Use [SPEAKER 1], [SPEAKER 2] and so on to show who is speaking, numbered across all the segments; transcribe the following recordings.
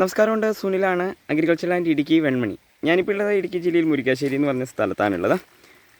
[SPEAKER 1] നമസ്കാരമുണ്ട്. സുനിലാണ് agriculture land Idukki Venmani. ഞാനിപ്പോൾ ഉള്ളത് ഇടുക്കി ജില്ലയിൽ മുരിക്കാശ്ശേരി എന്ന് പറഞ്ഞ സ്ഥലത്താണുള്ളത്.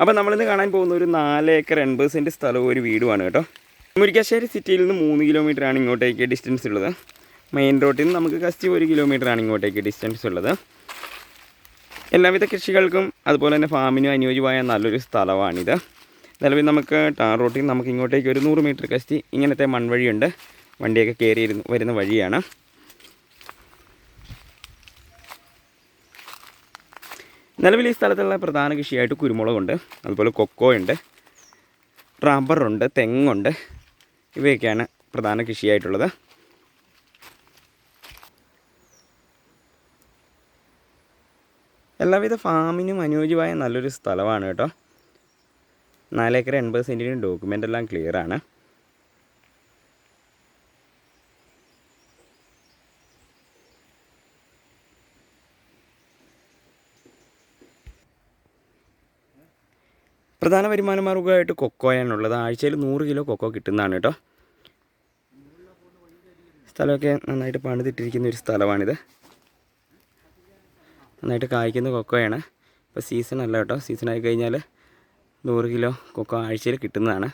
[SPEAKER 1] അപ്പോൾ നമ്മളിന്ന് കാണാൻ പോകുന്ന ഒരു നാല് ഏക്കർ എൺപത് സെന്റ് സ്ഥലവും ഒരു വീടുമാണ് കേട്ടോ. മുരിക്കാശ്ശേരി സിറ്റിയിൽ നിന്ന് മൂന്ന് കിലോമീറ്റർ ആണ് ഇങ്ങോട്ടേക്ക് ഡിസ്റ്റൻസ് ഉള്ളത്. മെയിൻ റോഡിൽ നിന്ന് നമുക്ക് കസ്റ്റി ഒരു കിലോമീറ്റർ ആണ് ഇങ്ങോട്ടേക്ക് ഡിസ്റ്റൻസ് ഉള്ളത്. എല്ലാവിധ കൃഷികൾക്കും അതുപോലെ തന്നെ ഫാമിനും അനുയോജ്യമായ നല്ലൊരു സ്ഥലമാണിത്. നിലവിൽ നമുക്ക് ടാർ റോട്ടിൽ നമുക്ക് ഇങ്ങോട്ടേക്ക് ഒരു നൂറ് മീറ്റർ കസ്റ്റി ഇങ്ങനത്തെ മൺവഴിയുണ്ട്. വണ്ടിയൊക്കെ കയറി വരുന്ന വഴിയാണ്. നിലവിൽ ഈ സ്ഥലത്തുള്ള പ്രധാന കൃഷിയായിട്ട് കുരുമുളകുണ്ട് അതുപോലെ കൊക്കോ ഉണ്ട് റബ്ബറുണ്ട് തെങ്ങുണ്ട്. ഇവയൊക്കെയാണ് പ്രധാന കൃഷിയായിട്ടുള്ളത്. എല്ലാവിധ ഫാമിനും അനുയോജ്യമായ നല്ലൊരു സ്ഥലമാണ് കേട്ടോ. നാലേക്കർ എൺപത് സെന്റിന് ഡോക്യുമെന്റ് എല്ലാം ക്ലിയർ പ്രധാന വരുമാന മാർഗമായിട്ട് കൊക്കോയാണുള്ളത്. ആഴ്ചയിൽ നൂറ് കിലോ കൊക്കോ കിട്ടുന്നതാണ് കേട്ടോ. സ്ഥലമൊക്കെ നന്നായിട്ട് പണിതിട്ടിരിക്കുന്ന ഒരു സ്ഥലമാണിത്. നന്നായിട്ട് കായ്ക്കുന്ന കൊക്കോയാണ്. ഇപ്പോൾ സീസൺ അല്ല കേട്ടോ. സീസൺ ആയി കഴിഞ്ഞാൽ നൂറ് കിലോ കൊക്കോ ആഴ്ചയിൽ കിട്ടുന്നതാണ്.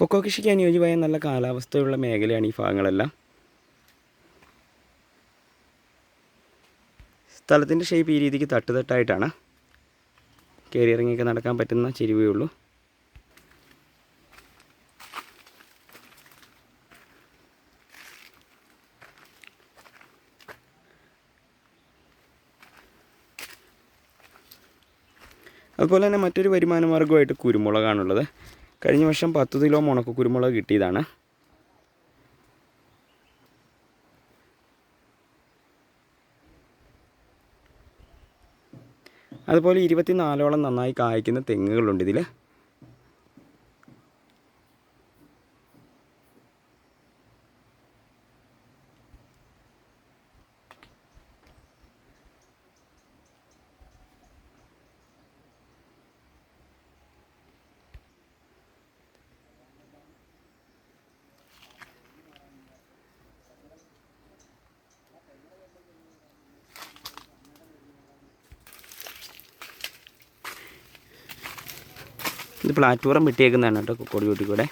[SPEAKER 1] കൊക്കോ കൃഷിക്ക് അനുയോജ്യമായ നല്ല കാലാവസ്ഥയുള്ള മേഖലയാണ് ഈ ഭാഗങ്ങളെല്ലാം. സ്ഥലത്തിന്റെ ഷേപ്പ് ഈ രീതിക്ക് തട്ട് തട്ടായിട്ടാണ് കയറി ഇറങ്ങിയൊക്കെ നടക്കാൻ പറ്റുന്ന ചെരുവേ ഉള്ളൂ. അതുപോലെ തന്നെ മറ്റൊരു വരുമാന മാർഗമായിട്ട് കുരുമുളകാണുള്ളത്. കഴിഞ്ഞ വർഷം പത്ത് കിലോ മുണക്ക കുരുമുളക് കിട്ടിയതാണ്. അതുപോലെ ഇരുപത്തിനാലോളം നന്നായി കായ്ക്കുന്ന തെങ്ങുകളുണ്ട് ഇതിൽ ഇത് പ്ലാറ്റ്ഫോം വിട്ടേക്കുന്നതാണ് കേട്ടോ കൂടെ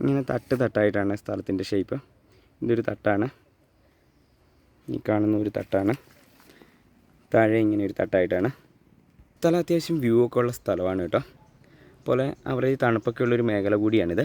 [SPEAKER 1] ഇങ്ങനെ തട്ട് തട്ടായിട്ടാണ് സ്ഥലത്തിന്റെ ഷേപ്പ് ഇതൊരു തട്ടാണ്. ഈ കാണുന്ന ഒരു തട്ടാണ്. താഴെ ഇങ്ങനെ ഒരു തട്ടായിട്ടാണ്. സ്ഥലം അത്യാവശ്യം വ്യൂ ഒക്കെ ഉള്ള സ്ഥലമാണ് കേട്ടോ. പോലെ അവരുടെ തണുപ്പൊക്കെ ഉള്ളൊരു മേഖല കൂടിയാണിത്.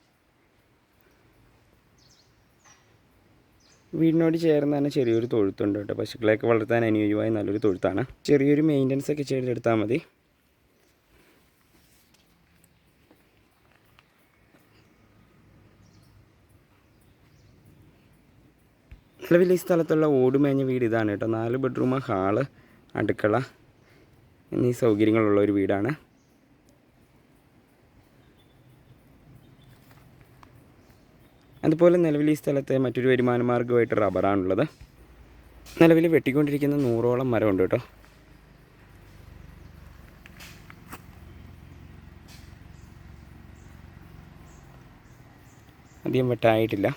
[SPEAKER 1] വീടിനോട് ചേർന്ന് തന്നെ ചെറിയൊരു തൊഴുത്തുണ്ട് കേട്ടോ. പശുക്കളെയൊക്കെ വളർത്താൻ അനുയോജ്യമായ നല്ലൊരു തൊഴുത്താണ്. ചെറിയൊരു മെയിന്റനൻസ് ഒക്കെ ചെയ്തെടുത്താൽ മതി. നിലവിൽ ഈ സ്ഥലത്തുള്ള ഓടുമേഞ്ഞ വീട് ഇതാണ് കേട്ടോ. നാല് ബെഡ്റൂം ഹാൾ അടുക്കള എന്നീ സൗകര്യങ്ങളുള്ള ഒരു വീടാണ്. അതുപോലെ നിലവിൽ ഈ സ്ഥലത്തെ മറ്റൊരു വരുമാന മാർഗമായിട്ട് റബ്ബറാണുള്ളത്. നിലവിൽ വെട്ടിക്കൊണ്ടിരിക്കുന്ന നൂറോളം മരമുണ്ട് കേട്ടോ. അധികം വെട്ടായിട്ടില്ല.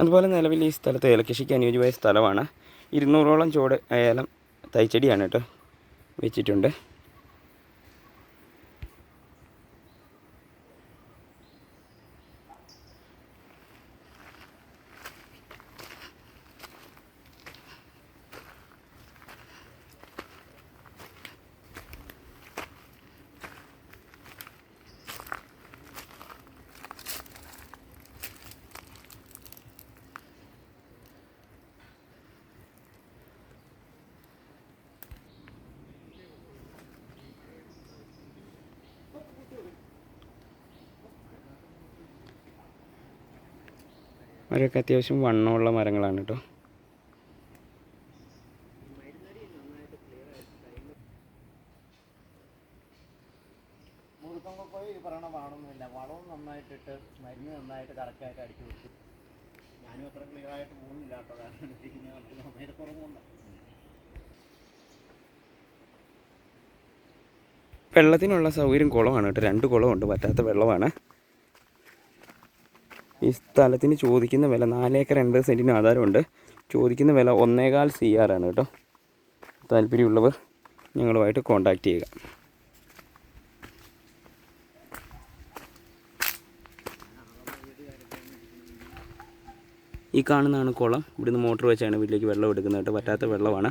[SPEAKER 1] അതുപോലെ നിലവിൽ ഈ സ്ഥലത്ത് ഏലകൃഷിക്ക് അനുയോജ്യമായ സ്ഥലമാണ്. ഇരുന്നൂറോളം ചുവട് ഏലം തൈച്ചടിയാണ് കേട്ടോ വെച്ചിട്ടുണ്ട്. മരമൊക്കെ അത്യാവശ്യം വണ്ണമുള്ള മരങ്ങളാണ് കേട്ടോ
[SPEAKER 2] വളവും നന്നായിട്ട് ഞാനും അത്ര കാരണം
[SPEAKER 1] വെള്ളത്തിനുള്ള സൗകര്യം കുളമാണ് കേട്ടോ രണ്ട് കുളമുണ്ട് പറ്റാത്ത വെള്ളമാണ്. ഈ സ്ഥലത്തിന് ചോദിക്കുന്ന വില നാലേക്കർ എൺപത് സെന്റിന് ആധാരമുണ്ട്. ചോദിക്കുന്ന വില ഒന്നേകാൽ സി ആർ ആണ് കേട്ടോ. താല്പര്യമുള്ളവർ ഞങ്ങളുമായിട്ട് കോൺടാക്റ്റ് ചെയ്യുക. ഈ കാണുന്നതാണ് കുളം. ഇവിടുന്ന് മോട്ടർ വെച്ചാണ് വീട്ടിലേക്ക് വെള്ളം എടുക്കുന്നത് കേട്ടോ. പറ്റാത്ത വെള്ളമാണ്.